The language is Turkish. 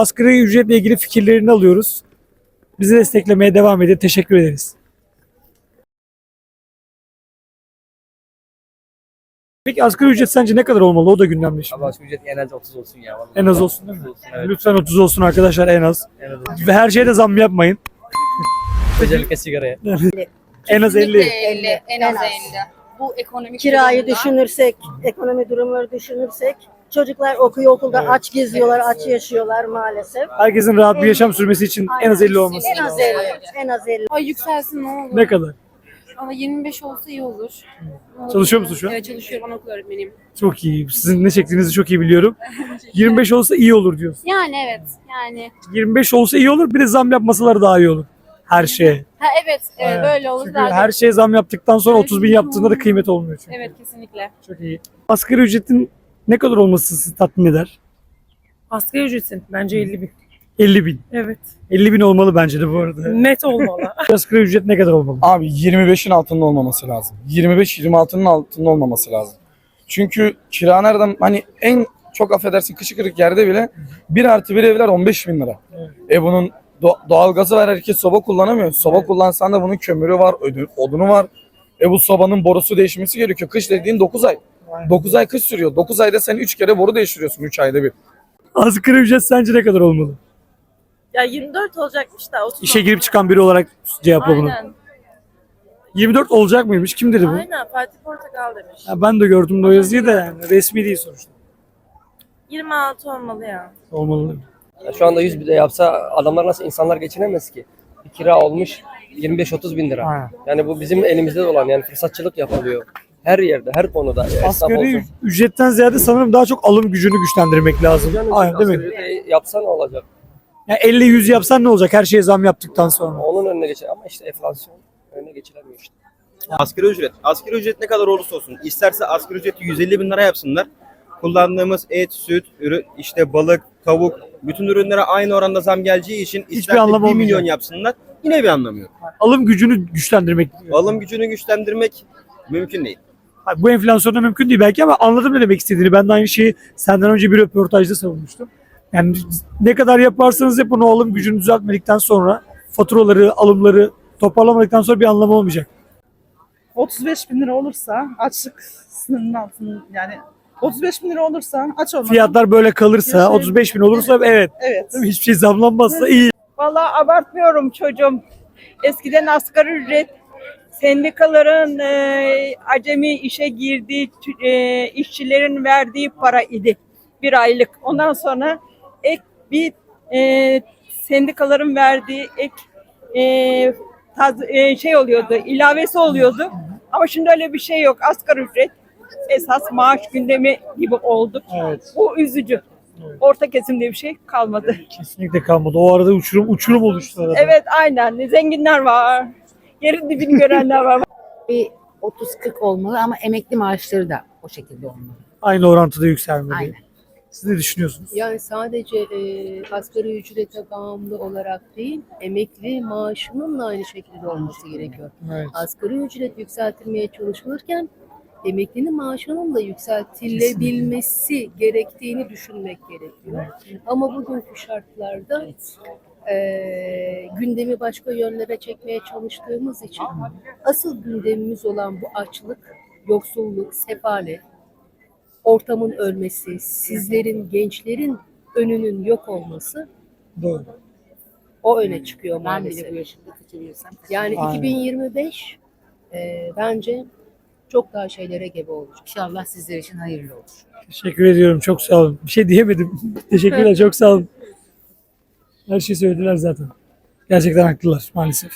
Asgari ücretle ilgili fikirlerini alıyoruz. Bizi desteklemeye devam edin. Teşekkür ederiz. Peki asgari ücret sence ne kadar olmalı? O da gündemde şimdi. Abi asgari ücret en az 30 olsun ya. Vallahi. En az olsun değil mi? olsun, evet. Lütfen 30 olsun arkadaşlar en az. En az olsun. Ve her şeye de zam yapmayın. Özellikle sigaraya. En az 50. 50. En az En az. 50. Bu ekonomik Kirayı durumda- düşünürsek, ekonomi durumları düşünürsek çocuklar okuyor okulda Evet. aç geziyorlar, aç yaşıyorlar maalesef. Herkesin rahat bir yaşam sürmesi için en az 50 olması. En az 50. En az 50. Ay yükselsin ne olur. Ne kadar? Ama 25 olsa iyi olur. Olur. Çalışıyor musun şu an? Evet çalışıyorum anaokul öğretmeniyim. Çok iyi. Sizin ne çektiğinizi çok iyi biliyorum. 25 olsa iyi olur diyorsun. Yani evet yani. 25 olsa iyi olur. Bir de zam yapmasalar daha iyi olur. Her şeye. Ha evet, evet Evet. böyle olur Çünkü daha her şeye zam yaptıktan sonra 30 bin yaptığında da kıymet olmuyor çünkü. Evet kesinlikle. Çok iyi. Asgari ücretin ne kadar olması sizi tatmin eder? Asgari ücretin bence 50 bin. 50 bin. Evet. 50 bin olmalı bence de bu arada. Net olmalı. Asgari ücret ne kadar olmalı? Abi 25'in altında olmaması lazım. 25-26'nın altında olmaması lazım. Çünkü kira nereden hani en çok affedersin kışı kırık yerde bile 1 artı 1 evler 15 bin lira. Evet. E bunun do- doğalgazı var herkes soba kullanamıyor. Soba kullansan da bunun kömürü var, odunu var. E bu sobanın borusu değişmesi gerekiyor. Kış dediğin 9 ay. 9 ay kış sürüyor. 9 ayda sen 3 kere boru değiştiriyorsun 3 ayda bir. Asgari ücret sence ne kadar olmalı? ya 24 olacakmış da 30 İşe girip çıkan biri olarak cevapla bunu. Aynen. 24 olacak mıymış? Kim dedi bu? Aynen Fatih Portakal demiş. Ha, ben de gördüm de o yazıyı da yani resmi değil sonuçta. 26 olmalı ya. Olmalı? Ya şu anda 100 bir de yapsa adamlar nasıl insanlar geçinemez ki? Bir kira olmuş 25-30 bin lira. Aynen. Yani bu bizim elimizde de olan yani fırsatçılık yapılıyor. Her yerde, her konuda. Esnaf Asgari ücretten ziyade sanırım daha çok alım gücünü güçlendirmek lazım. Yani Aynen değil mi? yapsa ne olacak? Yani 50-100 yapsan ne olacak her şeye zam yaptıktan sonra? Onun önüne geçer ama işte enflasyon önüne geçilemiyor işte. Asgari ücret. Asgari ücret ne kadar olursa olsun. İsterse asgari ücreti 150 bin lira yapsınlar. Kullandığımız et, süt, ürün, işte balık, tavuk, bütün ürünlere aynı oranda zam geleceği için isterse anlamı 1 milyon olmayacak. yapsınlar. Yine bir anlamı yok. Alım gücünü güçlendirmek. Alım gücünü güçlendirmek mümkün değil. Bu enflasyonda mümkün değil belki ama anladım ne demek istediğini. Ben de aynı şeyi senden önce bir röportajda savunmuştum. Yani ne kadar yaparsanız yapın o alım gücünü düzeltmedikten sonra faturaları, alımları toparlamadıktan sonra bir anlamı olmayacak. 35 bin lira olursa açlık sınırının altında yani 35 bin lira olursa aç olmadan Fiyatlar böyle kalırsa, Yaşayın. 35 bin olursa evet. evet. Değil mi? Hiçbir şey zamlanmazsa iyi. Vallahi abartmıyorum çocuğum. Eskiden asgari ücret sendikaların e, acemi işe girdiği e, işçilerin verdiği para idi. Bir aylık. Ondan sonra ek bir e, sendikaların verdiği ek e, taz- e, şey oluyordu, ilavesi oluyordu. Ama şimdi öyle bir şey yok. Asgari ücret esas maaş gündemi gibi oldu. Evet. Bu üzücü. Evet. Orta kesimde bir şey kalmadı. Kesinlikle kalmadı. O arada uçurum uçurum oluştu arada. Evet aynen. Zenginler var. Yerin dibini görenler var. bir 30-40 olmalı ama emekli maaşları da o şekilde olmalı. Aynı orantıda yükselmeli. Aynen. Siz ne düşünüyorsunuz? Yani sadece e, asgari ücrete bağımlı olarak değil, emekli maaşının da aynı şekilde olması gerekiyor. Evet. Asgari ücret yükseltilmeye çalışılırken emeklinin maaşının da yükseltilebilmesi gerektiğini düşünmek gerekiyor. Ama bugünkü şartlarda e, gündemi başka yönlere çekmeye çalıştığımız için asıl gündemimiz olan bu açlık, yoksulluk, sefalet, ortamın ölmesi, sizlerin, gençlerin önünün yok olması Doğru. o öne çıkıyor Ben maalesef. bile bu yaşımda kaçırıyorsam. Yani Aynen. 2025 e, bence çok daha şeylere gebe olacak. İnşallah sizler için hayırlı olur. Teşekkür ediyorum. Çok sağ olun. Bir şey diyemedim. Teşekkürler. çok sağ olun. Her şeyi söylediler zaten. Gerçekten haklılar maalesef.